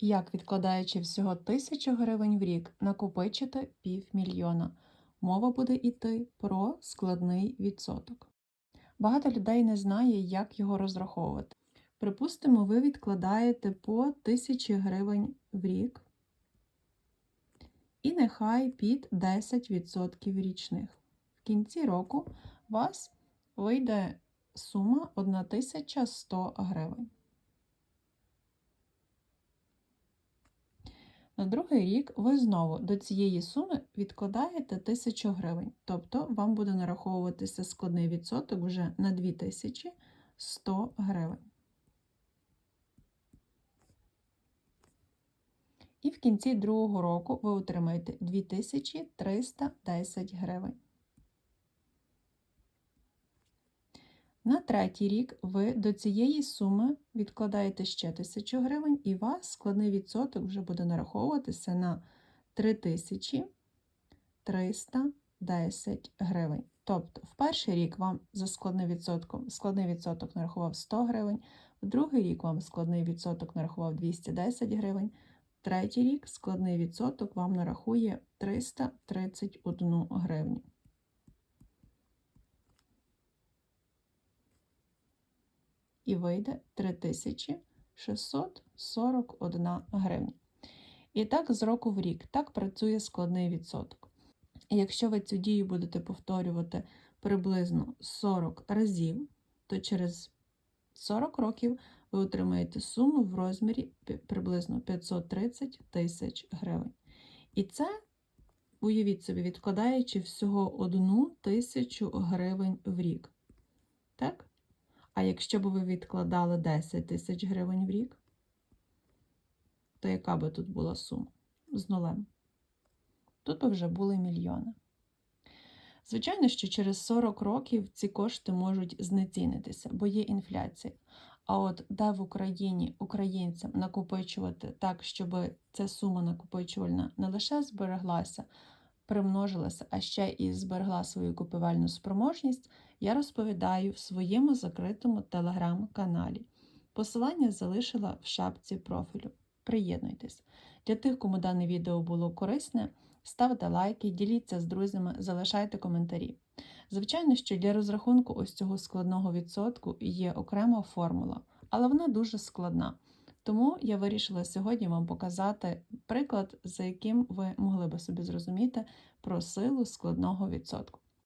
Як відкладаючи всього 1000 гривень в рік, накопичити півмільйона. Мова буде йти про складний відсоток. Багато людей не знає, як його розраховувати. Припустимо, ви відкладаєте по 1000 гривень в рік, і нехай під 10% річних. В кінці року у вас вийде сума 1100 гривень. На другий рік ви знову до цієї суми відкладаєте 1000 гривень, тобто вам буде нараховуватися складний відсоток вже на 2100 гривень. І в кінці другого року ви отримаєте 2310 гривень. На третій рік ви до цієї суми відкладаєте ще 1000 гривень, і вас складний відсоток вже буде нараховуватися на 3310 гривень. Тобто, в перший рік вам за складний відсоток, складний відсоток нарахував 100 гривень, в другий рік вам складний відсоток нарахував 210 гривень, в третій рік складний відсоток вам нарахує 331 гривню. І вийде 3641 гривня. І так з року в рік. Так працює складний відсоток. Якщо ви цю дію будете повторювати приблизно 40 разів, то через 40 років ви отримаєте суму в розмірі приблизно 530 тисяч гривень. І це, уявіть собі, відкладаючи всього одну тисячу гривень в рік. Так? А якщо б ви відкладали 10 тисяч гривень в рік, то яка би тут була сума з нулем? Тут би вже були мільйони. Звичайно, що через 40 років ці кошти можуть знецінитися, бо є інфляція. А от де в Україні українцям накопичувати так, щоб ця сума накопичувальна не лише збереглася, примножилася, а ще і зберегла свою купівельну спроможність, я розповідаю в своєму закритому телеграм-каналі. Посилання залишила в шапці профілю. Приєднуйтесь. Для тих, кому дане відео було корисне, ставте лайки, діліться з друзями, залишайте коментарі. Звичайно, що для розрахунку ось цього складного відсотку є окрема формула, але вона дуже складна. Тому я вирішила сьогодні вам показати приклад, за яким ви могли би собі зрозуміти про силу складного відсотку.